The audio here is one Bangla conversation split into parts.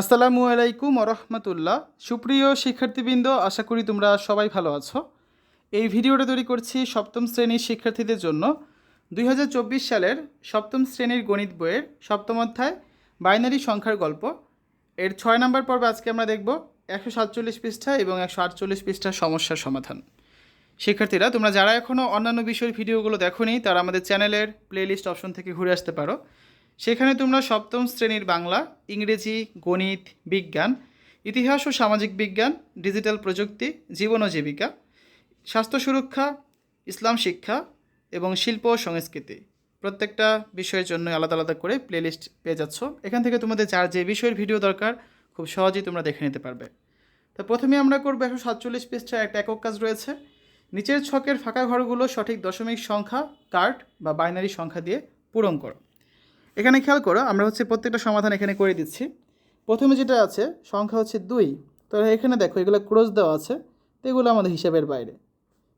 আসসালামু আলাইকুম রহমতুল্লাহ সুপ্রিয় শিক্ষার্থীবৃন্দ, আশা করি তোমরা সবাই ভালো আছো। এই ভিডিওটা তৈরি করছি সপ্তম শ্রেণির শিক্ষার্থীদের জন্য। দুই হাজার চব্বিশ সালের সপ্তম শ্রেণির গণিত বইয়ের সপ্তম অধ্যায়, বাইনারি সংখ্যার গল্প। এর ছয় নম্বর পর্বে আজকে আমরা দেখব একশো সাতচল্লিশ পৃষ্ঠা এবং একশো আটচল্লিশ পৃষ্ঠার সমস্যার সমাধান। শিক্ষার্থীরা, তোমরা যারা এখনও অন্যান্য বিষয়ের ভিডিওগুলো দেখোনি, তারা আমাদের চ্যানেলের প্লেলিস্ট অপশন থেকে ঘুরে আসতে পারো। সেখানে তোমরা সপ্তম শ্রেণির বাংলা, ইংরেজি, গণিত, বিজ্ঞান, ইতিহাস ও সামাজিক বিজ্ঞান, ডিজিটাল প্রযুক্তি, জীবন ও জীবিকা, স্বাস্থ্য সুরক্ষা, ইসলাম শিক্ষা এবং শিল্প ও সংস্কৃতি। প্রত্যেকটা বিষয়ের জন্য আলাদা আলাদা করে প্লেলিস্ট পেয়ে যাচ্ছ। এখান থেকে তোমাদের যার যে বিষয়ের ভিডিও দরকার, খুব সহজেই তোমরা দেখে নিতে পারবে। তো প্রথমে আমরা করব একশো সাতচল্লিশ পৃষ্ঠায় একটা একক কাজ রয়েছে। নিচের ছকের ফাঁকা ঘরগুলো সঠিক দশমিক সংখ্যা কার্ড বা বাইনারি সংখ্যা দিয়ে পূরণ করো। এখানে খেয়াল করো, আমরা হচ্ছে প্রত্যেকটা সমাধান এখানে করে দিচ্ছি। প্রথমে যেটা আছে, সংখ্যা হচ্ছে দুই। তো এখানে দেখো, এগুলো ক্রস দেওয়া আছে, তো এগুলো আমাদের হিসাবের বাইরে।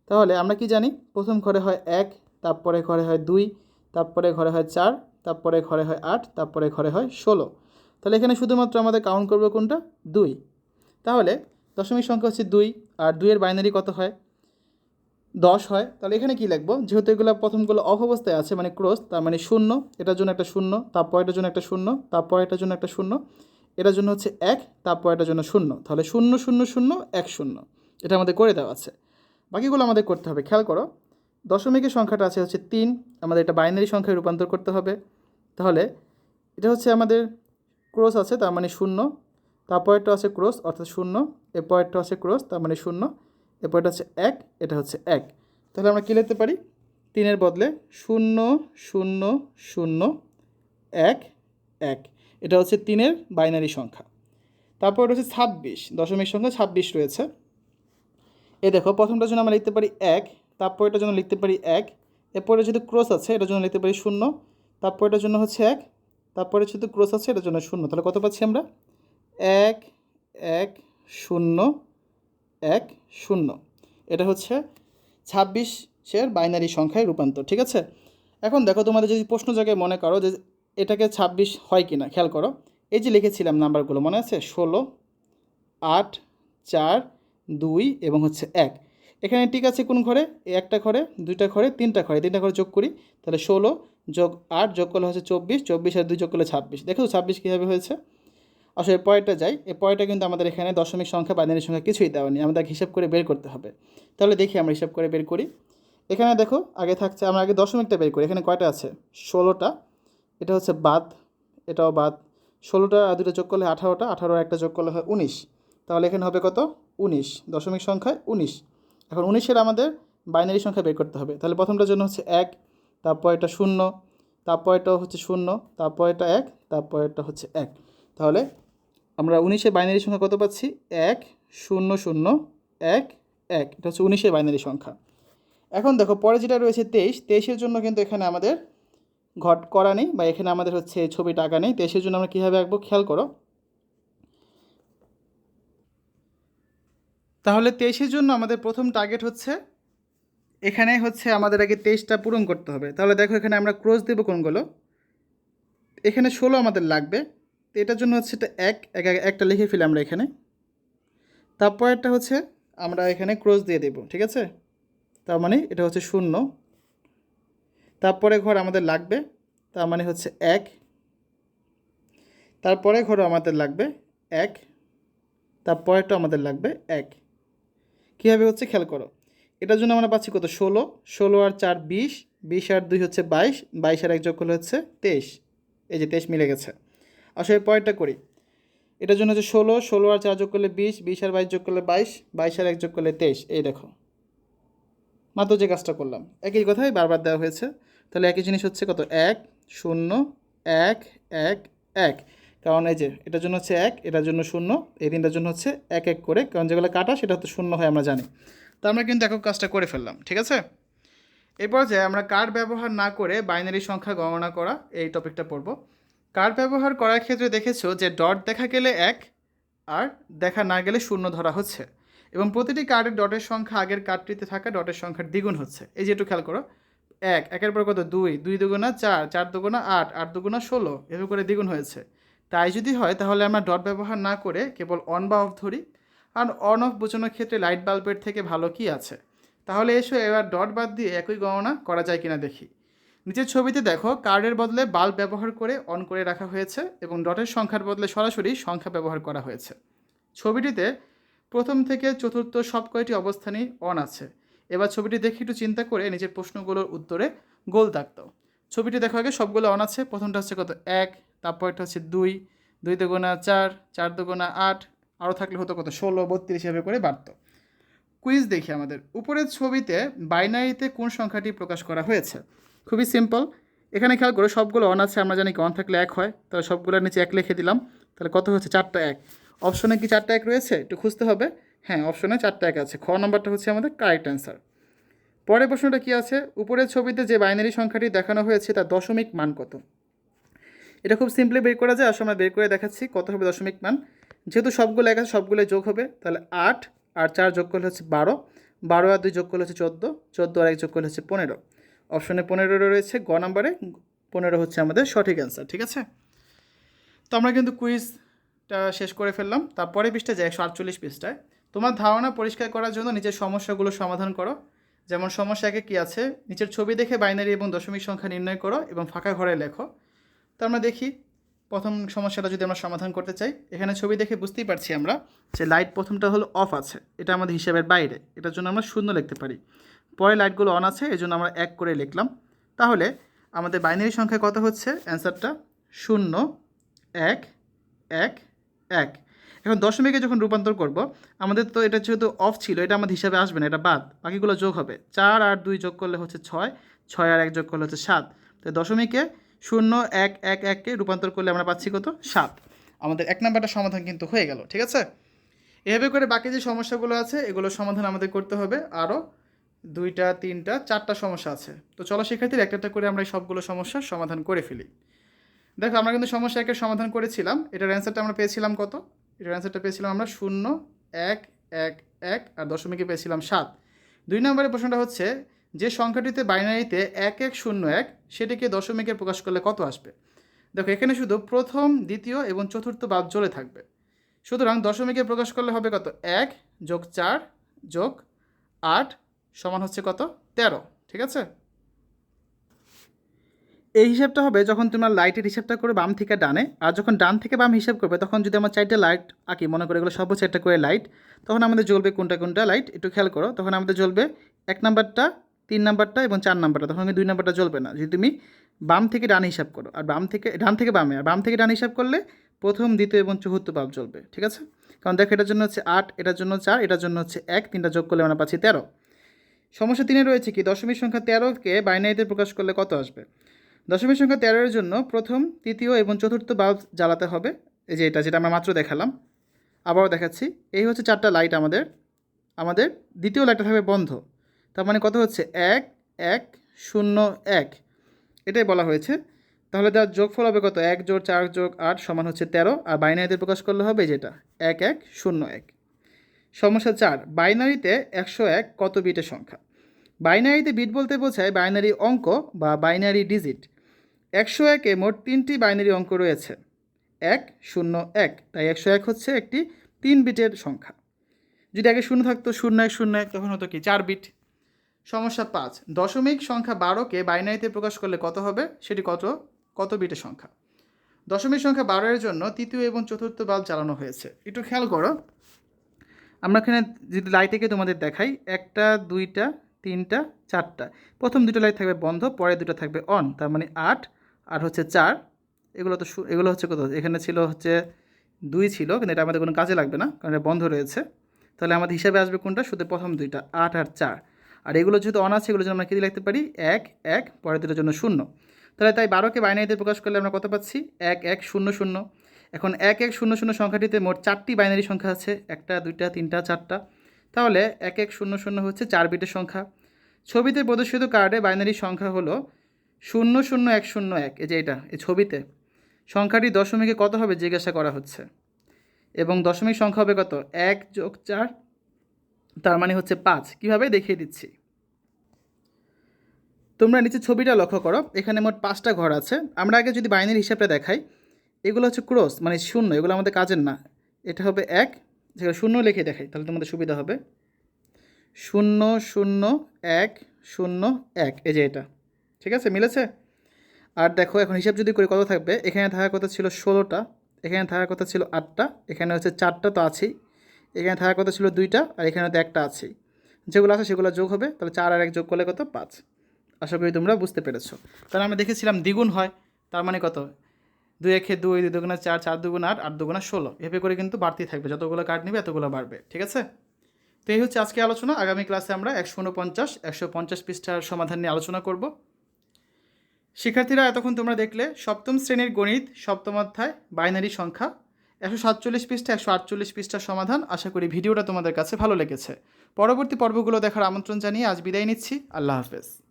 তাহলে আমরা কি জানি, প্রথম ঘরে হয় এক, তারপরে ঘরে হয় দুই, তারপরে ঘরে হয় চার, তারপরে ঘরে হয় আট, তারপরে ঘরে হয় ষোলো। তাহলে এখানে শুধুমাত্র আমাদের কাউন্ট করবে কোনটা? দুই। তাহলে দশমিক সংখ্যা হচ্ছে দুই, আর দুইয়ের বাইনারি কত হয়? দশ হয়, তাহলে এখানে কি লিখব? যেহেতু এগুলো প্রথমগুলো অফ অবস্থায় আছে মানে ক্রস তার মানে শূন্য, এটার জন্য একটা শূন্য, তারপর এটার জন্য একটা শূন্য, তারপর এটার জন্য একটা শূন্য, এটার জন্য হচ্ছে এক, তারপর এটার জন্য শূন্য, তাহলে শূন্য শূন্য শূন্য, এক, শূন্য, এটা আমাদের করে দেওয়া আছে। বাকিগুলো আমাদের করতে হবে, খেয়াল করো, দশমিকের সংখ্যাটা আছে হচ্ছে তিন, আমাদের এটা বাইনারি সংখ্যায় রূপান্তর করতে হবে, তাহলে এটা হচ্ছে আমাদের ক্রস আছে, তার মানে শূন্য তারপরেরটা আছে ক্রস অর্থাৎ শূন্য এরপরেরটা আছে ক্রস তার মানে শূন্য এরপরটা হচ্ছে এক, এটা হচ্ছে এক। তাহলে আমরা কী লিখতে পারি? তিনের বদলে শূন্য শূন্য শূন্য, এক এক। এটা হচ্ছে তিনের বাইনারি সংখ্যা। তারপর এটা হচ্ছে ছাব্বিশ, দশমিক সংখ্যা ছাব্বিশ রয়েছে। এ দেখো, প্রথমটার জন্য আমরা লিখতে পারি এক, তারপর এটার জন্য লিখতে পারি এক, এরপরে যেহেতু ক্রস আছে, এটার জন্য লিখতে পারি শূন্য, তারপর এটার জন্য হচ্ছে এক, তারপরে যেহেতু ক্রস আছে, এটার জন্য শূন্য। তাহলে কত পাচ্ছি আমরা? এক এক, শূন্য এক, শূন্য। এটা হচ্ছে ছাব্বিশের বাইনারি সংখ্যায় রূপান্তর, ঠিক আছে? এখন দেখো, তোমাদের যদি প্রশ্ন জায়গায় মনে করো যে এটাকে ছাব্বিশ হয় কি না খেয়াল করো। এই যে লিখেছিলাম নাম্বারগুলো, মনে আছে? ষোলো, আট, চার, দুই এবং হচ্ছে এক। এখানে ঠিক আছে কোন ঘরে? একটা ঘরে, দুইটা ঘরে, তিনটা ঘরে। তিনটা ঘরে যোগ করি, তাহলে ষোলো যোগ আট যোগ করলে হচ্ছে চব্বিশ চব্বিশ আর দুই যোগ করলে ছাব্বিশ। দেখো ছাব্বিশ কীভাবে হয়েছে? আসলে পরেরটা যাই, এই পরেরটা কিন্তু আমাদের এখানে দশমিক সংখ্যা বাইনারি সংখ্যা কিছুই দেওয়া নেই। আমাদের হিসাব করে বের করতে হবে। তাহলে দেখি আমরা হিসাব করে বের করি। এখানে দেখো, আগে থাকছে, আমরা আগে দশমিকটা বের করি। এখানে কয়টা আছে? ষোলোটা। এটা হচ্ছে বাদ, এটাও বাদ। ষোলোটা আর দুটো যোগ করলে আঠারোটা, আঠারো একটা যোগ করলে হয় উনিশ। তাহলে এখানে হবে কত? উনিশ। দশমিক সংখ্যায় উনিশ। এখন উনিশের আমাদের বাইনারি সংখ্যা বের করতে হবে। তাহলে প্রথমটার জন্য হচ্ছে এক, তারপর এটা শূন্য, তারপর এটা হচ্ছে শূন্য, তারপর এটা এক, তারপর এটা হচ্ছে এক। তাহলে আমরা উনিশের বাইনারি সংখ্যা কত পাচ্ছি? এক, শূন্য শূন্য, এক এক। এটা হচ্ছে উনিশের বাইনারি সংখ্যা। এখন দেখো, পরে যেটা রয়েছে তেইশ, তেইশের জন্য কিন্তু এখানে আমাদের ঘট করা নেই, বা এখানে আমাদের হচ্ছে ছবি টাকা নেই। তেইশের জন্য আমরা কীভাবে আঁকবো? খেয়াল করো। তাহলে তেইশের জন্য আমাদের প্রথম টার্গেট হচ্ছে, এখানে হচ্ছে আমাদের আগে তেইশটা পূরণ করতে হবে। তাহলে দেখো, এখানে আমরা ক্রোজ দেবো কোনগুলো? এখানে ষোলো আমাদের লাগবে। তো এটার জন্য হচ্ছে এটা এক এক একটা লিখে ফেলি আমরা এখানে। তারপর একটা হচ্ছে আমরা এখানে ক্রোজ দিয়ে দেব, ঠিক আছে? তার মানে এটা হচ্ছে শূন্য। তারপরে ঘর আমাদের লাগবে, তার মানে হচ্ছে এক। তারপরে ঘর আমাদের লাগবে এক, তারপরেরটা আমাদের লাগবে এক। কীভাবে হচ্ছে খেয়াল করো? এটার জন্য আমরা পাচ্ছি কত? ষোলো। ষোলো আর চার বিশ বিশ আর দুই হচ্ছে বাইশ বাইশ আর এক যোগ হচ্ছে তেইশ। এই যে তেইশ মিলে গেছে। আসলে পরেরটা করি। এটার জন্য হচ্ছে ষোলো ষোলো আর চার যোগ করলে বিশ বিশ আর বাইশ যোগ করলে বাইশ বাইশ আর এক যোগ করলে তেইশ, এই দেখো। মাত্র যে কাজটা করলাম। একই কথাই বারবার দেওয়া হয়েছে। তাহলে একই জিনিস হচ্ছে কত? এক, শূন্য, এক এক এক। কারণ এই যে, এটার জন্য হচ্ছে এক, এটার জন্য শূন্য, এই তিনটার জন্য হচ্ছে এক এক করে। কারণ যেগুলো কাটা, সেটা হচ্ছে শূন্য হয়, আমরা জানি। তো আমরা কিন্তু একক কাজটা করে ফেললাম, ঠিক আছে? এরপর যে আমরা কার্ড ব্যবহার না করে বাইনারি সংখ্যা গণনা করা, এই টপিকটা পড়ব। কার্ড ব্যবহার করার ক্ষেত্রে দেখেছ যে ডট দেখা গেলে এক আর দেখা না গেলে শূন্য ধরা হচ্ছে? এবং প্রতিটি কার্ডের ডটের সংখ্যা আগের কার্ডটিতে থাকা ডটের সংখ্যার দ্বিগুণ হচ্ছে। এই যে একটু খেয়াল করো। এক, একের পর কত? দুই দুই দুগুণা চার চার দুগুণা আট আট দুগুণা ষোলো এভাবে করে দ্বিগুণ হয়েছে। তাই যদি হয়, তাহলে আমরা ডট ব্যবহার না করে কেবল অন বা অফ ধরি। আর অন অফ বোঝানোর ক্ষেত্রে লাইট বাল্বের থেকে ভালো কি আছে? তাহলে এসো এবার ডট বাদ দিয়ে একই গণনা করা যায় কিনা দেখি। নিচের ছবিতে দেখো, কার্ডের বদলে বাল্ব ব্যবহার করে অন করে রাখা হয়েছে এবং ডটের সংখ্যার বদলে সরাসরি সংখ্যা ব্যবহার করা হয়েছে। ছবিটিতে প্রথম থেকে চতুর্থ সব কয়টি অবস্থানই অন আছে। এবার ছবিটি দেখে একটু চিন্তা করে নিজের প্রশ্নগুলোর উত্তরে গোল দাও। ছবিটি দেখো আগে, সবগুলো অন আছে। প্রথমটা হচ্ছে কত? এক, তারপরটা হচ্ছে দুই দুই দুগুণা চার চার দুগুণা আট, আরও থাকলে হতো কত? ষোলো, বত্রিশ, এভাবে করে বাড়তো। কুইজ দেখি আমাদের। উপরের ছবিতে বাইনারিতে কোন সংখ্যাটি প্রকাশ করা হয়েছে? খুবই সিম্পল এখানে খেয়াল করে, সবগুলো অন আছে, আমরা জানি কি অন থাকলে এক হয়। তাহলে সবগুলোর নিচে এক লিখে দিলাম। তাহলে কত হচ্ছে? চারটা এক। অপশনে কি চারটা এক রয়েছে? একটু খুঁজতে হবে। হ্যাঁ অপশনে চারটা এক আছে। খ নম্বরটা হচ্ছে আমাদের কারেক্ট অ্যান্সার পরের প্রশ্নটা কি আছে? উপরের ছবিতে যে বাইনারি সংখ্যাটি দেখানো হয়েছে, তার দশমিক মান কত? এটা খুব সিম্পলি বের করা যায় আসলে আমরা বের করে দেখাচ্ছি কত হবে দশমিক মান। যেহেতু সবগুলো এক আছে, সবগুলো যোগ হবে, তাহলে আট আর চার যোগ করলে হচ্ছে বারো। বারো আর দুই যোগ করলে হচ্ছে চোদ্দ। চোদ্দ আর এক যোগ করলে হচ্ছে পনেরো। অপশনে পনেরো রয়েছে, গ নাম্বারে পনেরো হচ্ছে আমাদের সঠিক অ্যান্সার ঠিক আছে? তো আমরা কিন্তু কুইজটা শেষ করে ফেললাম, তারপরে পৃষ্ঠা যায় একশো আটচল্লিশ পৃষ্ঠায়। তোমার ধারণা পরিষ্কার করার জন্য নিজের সমস্যাগুলো সমাধান করো। যেমন সমস্যা একে কী আছে? নিচের ছবি দেখে বাইনারি এবং দশমিক সংখ্যা নির্ণয় করো এবং ফাঁকা ঘরে লেখো। তো আমরা দেখি, প্রথম সমস্যাটা যদি আমরা সমাধান করতে চাই, এখানে ছবি দেখে বুঝতেই পারছি আমরা যে লাইট প্রথমটা হলো অফ আছে, এটা আমাদের হিসাবের বাইরে, এটার জন্য আমরা শূন্য লিখতে পারি। পরে লাইটগুলো অন আছে এই আমরা এক করে লিখলাম। তাহলে আমাদের বাইনারি সংখ্যা কত হচ্ছে? অ্যান্সারটা শূন্য, এক এক এক। এখন দশমিকে যখন রূপান্তর করব, আমাদের তো এটা যেহেতু অফ ছিল, এটা আমাদের হিসাবে আসবে না, এটা বাদ, বাকিগুলো যোগ হবে। চার আর দুই যোগ করলে হচ্ছে ছয় ছয় আর এক যোগ করলে হচ্ছে সাত। তো দশমিকে শূন্য, এক এক এককে রূপান্তর করলে আমরা পাচ্ছি কত? সাত। আমাদের এক নাম্বারটা সমাধান কিন্তু হয়ে গেল, ঠিক আছে? এভাবে করে বাকি যে সমস্যাগুলো আছে এগুলো সমাধান আমাদের করতে হবে আরও দুইটা, তিনটা, চারটা সমস্যা আছে। তো চলো শিক্ষার্থীর একটা একটা করে আমরা এই সবগুলো সমস্যার সমাধান করে ফেলি। দেখো, আমরা কিন্তু সমস্যা একের সমাধান করেছিলাম। এটার অ্যান্সারটা আমরা পেয়েছিলাম কত? এটার অ্যান্সারটা পেয়েছিলাম আমরা শূন্য, এক এক এক, আর দশমিকে পেয়েছিলাম সাত। দুই নম্বরের প্রশ্নটা হচ্ছে, যে সংখ্যাটিতে বাইনারিতে এক এক, শূন্য, এক, সেটিকে দশমিকে প্রকাশ করলে কত আসবে? দেখো, এখানে শুধু প্রথম, দ্বিতীয় এবং চতুর্থ বাদ জ্বলে থাকবে। সুতরাং দশমিকে প্রকাশ করলে হবে কত? এক যোগ চার যোগ আট সমান হচ্ছে কত? তেরো, ঠিক আছে? এই হিসাবটা হবে যখন তোমরা লাইটের হিসাবটা করে বাম থেকে ডানে, আর যখন ডান থেকে বাম হিসাব করবে, তখন যদি আমার চারটে লাইট আঁকি, মনে করে এগুলো সর্বোচ্চ একটা করে লাইট তখন আমাদের জ্বলবে কোনটা কোনটা লাইট একটু খেয়াল করো, তখন আমাদের জ্বলবে এক নাম্বারটা, তিন নাম্বারটা এবং চার নাম্বারটা, তখন দুই নাম্বারটা জ্বলবে না। যদি তুমি বাম থেকে ডান হিসাব করো, আর বাম থেকে, ডান থেকে বামে, আর বাম থেকে ডান হিসাব করলে প্রথম, দ্বিতীয় এবং চতুর্থ বাম জ্বলবে, ঠিক আছে? কারণ দেখো এটার জন্য হচ্ছে আট, এটার জন্য চার, এটার জন্য হচ্ছে এক, তিনটা যোগ করলে আমরা পাচ্ছি তেরো। সমস্যা তিনে রয়েছে কি? দশমিক সংখ্যা তেরোকে বাইনারিতে প্রকাশ করলে কত আসবে? দশমিক সংখ্যা তেরোর জন্য প্রথম, তৃতীয় এবং চতুর্থ বাল্ব জ্বালাতে হবে। এই যে এটা, যেটা আমরা মাত্র দেখালাম। আবারও দেখাচ্ছি। এই হচ্ছে চারটা লাইট আমাদের। আমাদের দ্বিতীয় লাইটটা থাকবে বন্ধ। তার মানে কত হচ্ছে? এক এক, শূন্য, এক। এটাই বলা হয়েছে। তাহলে তার যোগফল হবে কত? এক যোগ চার যোগ আট সমান হচ্ছে তেরো। আর বাইনারিতে প্রকাশ করলে হবে যেটা এক এক, শূন্য, এক। সমস্যা চার। বাইনারিতে একশো এক কত বিটের সংখ্যা? বাইনারিতে বিট বলতে বোঝায় বাইনারি অঙ্ক বা বাইনারি ডিজিট। একশো একে মোট তিনটি বাইনারি অঙ্ক রয়েছে। এক, শূন্য, এক। তাই একশো এক হচ্ছে একটি তিন বিটের সংখ্যা। যদি আগে শূন্য থাকতো, শূন্য এক শূন্য এক, তখন হতো কি? চার বিট। সমস্যা পাঁচ। দশমিক সংখ্যা বারোকে বাইনারিতে প্রকাশ করলে কত হবে? সেটি কত? কত বিটের সংখ্যা? দশমিক সংখ্যা বারোয়ের জন্য তৃতীয় এবং চতুর্থ বাল্ব চালানো হয়েছে। একটু খেয়াল করো। আমরা এখানে যদি লাইটেকে তোমাদের দেখাই, একটা, দুইটা তিনটা, চারটা। প্রথম দুটো লাইট থাকবে বন্ধ, পরে দুটো থাকবে অন তার মানে আট, আর হচ্ছে চার। এগুলো তো এগুলো হচ্ছে কত এখানে ছিল হচ্ছে দুই ছিল, কিন্তু এটা আমাদের কোনো কাজে লাগবে না, কারণ এটা বন্ধ রয়েছে। তাহলে আমাদের হিসাবে আসবে কোনটা? শুধু প্রথম দুইটা, আট আর চার। আর এগুলো যেহেতু অন আছে এগুলোর জন্য আমরা কী লিখতে পারি? এক এক, পরের দুটোর জন্য শূন্য। তাহলে তাই বারোকে বাইনারিতে প্রকাশ করলে আমরা কত পাচ্ছি? এক এক, শূন্য শূন্য। এখন এক এক, শূন্য শূন্য সংখ্যাটিতে মোট চারটি বাইনারি সংখ্যা আছে। একটা, দুইটা, তিনটা, চারটা। তাহলে এক এক শূন্য শূন্য হচ্ছে চার বিটের সংখ্যা। ছবিতে প্রদর্শিত কার্ডে বাইনারি সংখ্যা হলো শূন্য শূন্য এক শূন্য এক, এই যে এটা, এই ছবিতে। সংখ্যাটি দশমিকে কত হবে জিজ্ঞাসা করা হচ্ছে। এবং দশমিক সংখ্যা হবে কত? এক যোগ চার, তার মানে হচ্ছে পাঁচ। কীভাবে? দেখিয়ে দিচ্ছি। তোমরা নিচে ছবিটা লক্ষ্য করো, এখানে মোট পাঁচটা ঘর আছে। আমরা আগে যদি বাইনারি হিসাবটা দেখাই, এগুলো হচ্ছে ক্রস মানে শূন্য, এগুলো আমাদের কাজের না। এটা হবে এক যেগুলো শূন্য লিখে দেখাই, তাহলে তোমাদের সুবিধা হবে। শূন্য শূন্য, এক শূন্য, এক, এই যে এটা। ঠিক আছে, মিলেছে? আর দেখো, এখন হিসাব যদি করি কত থাকবে? এখানে থাকার কথা ছিল ষোলোটা, এখানে থাকার কথা ছিল আটটা, এখানে হচ্ছে চারটা তো আছেই। এখানে থাকার কথা ছিল দুইটা, আর এখানে তো একটা আছেই। যেগুলো আছে সেগুলো যোগ হবে, তাহলে চার আর এক যোগ করলে কত? পাঁচ। আশা করি তোমরা বুঝতে পেরেছ। কারণ আমরা দেখেছিলাম দ্বিগুণ হয়, তার মানে কত? দুই একে দুই দুই দুগুণা চার চার দুগুণ আট আট দুগুণা ষোলো। এভাবে করে কিন্তু বাড়তি থাকবে। যতগুলো কার্ড নেবে এতগুলো বাড়বে, ঠিক আছে? তো এই হচ্ছে আজকে আলোচনা। আগামী ক্লাসে আমরা একশো উনপঞ্চাশ, একশো পঞ্চাশ পৃষ্ঠার সমাধান নিয়ে আলোচনা করব। শিক্ষার্থীরা, এতক্ষণ তোমরা দেখলে সপ্তম শ্রেণির গণিত, সপ্তম অধ্যায়, বাইনারি সংখ্যা, একশো সাতচল্লিশ পৃষ্ঠা, একশো আটচল্লিশ পৃষ্ঠার সমাধান। আশা করি ভিডিওটা তোমাদের কাছে ভালো লেগেছে। পরবর্তী পর্বগুলো দেখার আমন্ত্রণ জানিয়ে আজ বিদায় নিচ্ছি। আল্লাহ হাফেজ।